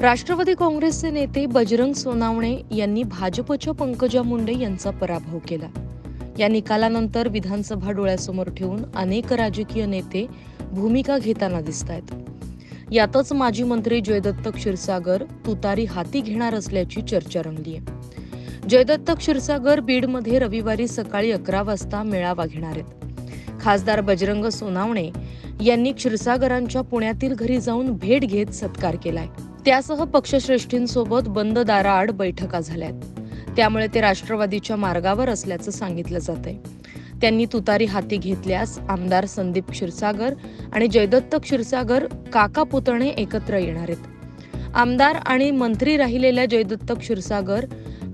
राष्ट्रवादी काँग्रेसचे नेते बजरंग सोनावणे यांनी भाजपच्या पंकजा मुंडे यांचा पराभव केला. या निकालानंतर विधानसभा डोळ्यासमोर ठेवून अनेक राजकीय नेते भूमिका घेताना दिसत आहेत यातच माजी मंत्री जयदत्त क्षीरसागर तुतारी हाती घेणार असल्याची चर्चा रंगली आहे. जयदत्त क्षीरसागर बीडमध्ये रविवारी सकाळी अकरा वाजता मेळावा घेणार आहेत. खासदार बजरंग सोनावणे यांनी क्षीरसागरांच्या पुण्यातील घरी जाऊन भेट घेत सत्कार केलाय. त्यासह पक्षश्रेष्ठींसोबत बंद दाराआड बैठका झाल्यात. त्यामुळे ते राष्ट्रवादीच्या मार्गावर असल्याचं सांगितलं जात आहे त्यांनी तुतारी हाती घेतल्यास आमदार संदीप क्षीरसागर आणि जयदत्त क्षीरसागर काका पुतणे एकत्र येणार आहेत. आमदार आणि मंत्री राहिलेल्या जयदत्त क्षीरसागर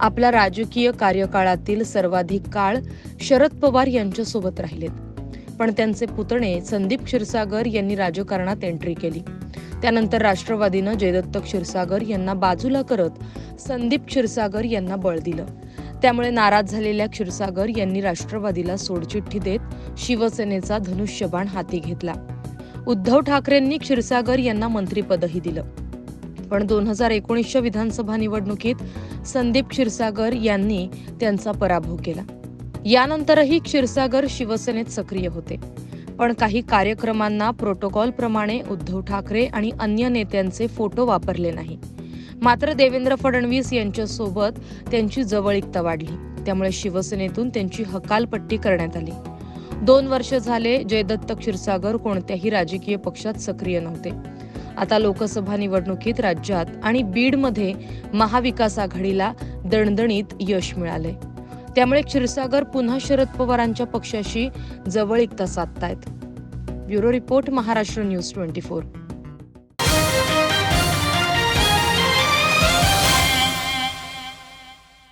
आपल्या राजकीय कार्यकाळातील सर्वाधिक काळ शरद पवार यांच्यासोबत राहिलेत. पण त्यांचे पुतणे संदीप क्षीरसागर यांनी राजकारणात एंट्री केली. त्यानंतर राष्ट्रवादीनं जयदत्त क्षीरसागर यांना बाजूला करत संदीप क्षीरसागर यांना बळ दिलं. त्यामुळे नाराज झालेल्या क्षीरसागर यांनी राष्ट्रवादीला सोडचिठ्ठी देत शिवसेनेचा धनुष्यबाण हाती घेतला. उद्धव ठाकरेंनी क्षीरसागर यांना मंत्रिपदही दिलं. पण दोन हजार एकोणीसच्या विधानसभा निवडणुकीत संदीप क्षीरसागर यांनी त्यांचा पराभव केला. यानंतरही क्षीरसागर शिवसेनेत सक्रिय होते. पण काही कार्यक्रमांना प्रोटोकॉलप्रमाणे उद्धव ठाकरे आणि अन्य नेत्यांचे फोटो वापरले नाही. मात्र देवेंद्र फडणवीस यांच्यासोबत त्यांची जवळीकता वाढली. त्यामुळे शिवसेनेतून त्यांची हकालपट्टी करण्यात आली. दोन वर्ष झाले जयदत्त क्षीरसागर कोणत्याही राजकीय पक्षात सक्रिय नव्हते. आता लोकसभा निवडणुकीत राज्यात आणि बीडमध्ये महाविकास आघाडीला दणदणीत यश मिळाले त्यामुळे क्षीरसागर पुन्हा शरद पवारांच्या पक्षाशी जवळ एकता साधतायत. Bureau report Maharashtra news twenty four.